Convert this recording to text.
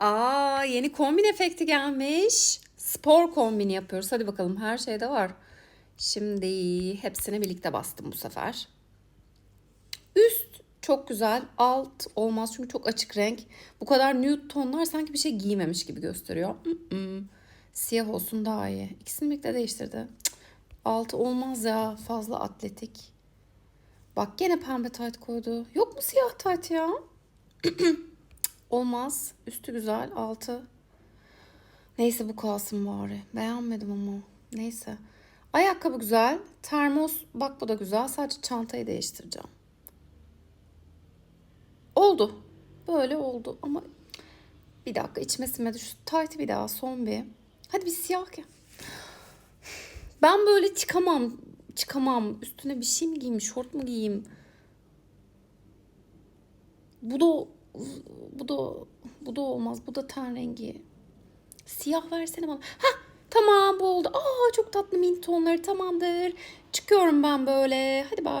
Aa yeni kombin efekti gelmiş. Spor kombini yapıyoruz. Hadi bakalım her şeyde var. Şimdi hepsine birlikte bastım bu sefer. Üst çok güzel. Alt olmaz çünkü çok açık renk. Bu kadar nude tonlar sanki bir şey giymemiş gibi gösteriyor. Mm-mm. Siyah olsun daha iyi. İkisini birlikte değiştirdi. Cık. Altı olmaz ya. Fazla atletik. Bak gene pembe tayt koydu. Yok mu siyah tayt ya? Olmaz. Üstü güzel. Altı. Neyse bu kalsın bari. Beğenmedim ama. Neyse. Ayakkabı güzel. Termos bak bu da güzel. Sadece çantayı değiştireceğim. Oldu. Böyle oldu ama bir dakika içime sinmedi. Şu taytı bir daha son bir. Hadi bir siyah gel. Ben böyle çıkamam. Çıkamam. Üstüne bir şey mi giyeyim? Şort mu giyeyim? Bu da bu da bu da olmaz. Bu da ten rengi. Siyah versene bana. Hah tamam bu oldu. Aa çok tatlı mint tonları tamamdır. Çıkıyorum ben böyle. Hadi bay.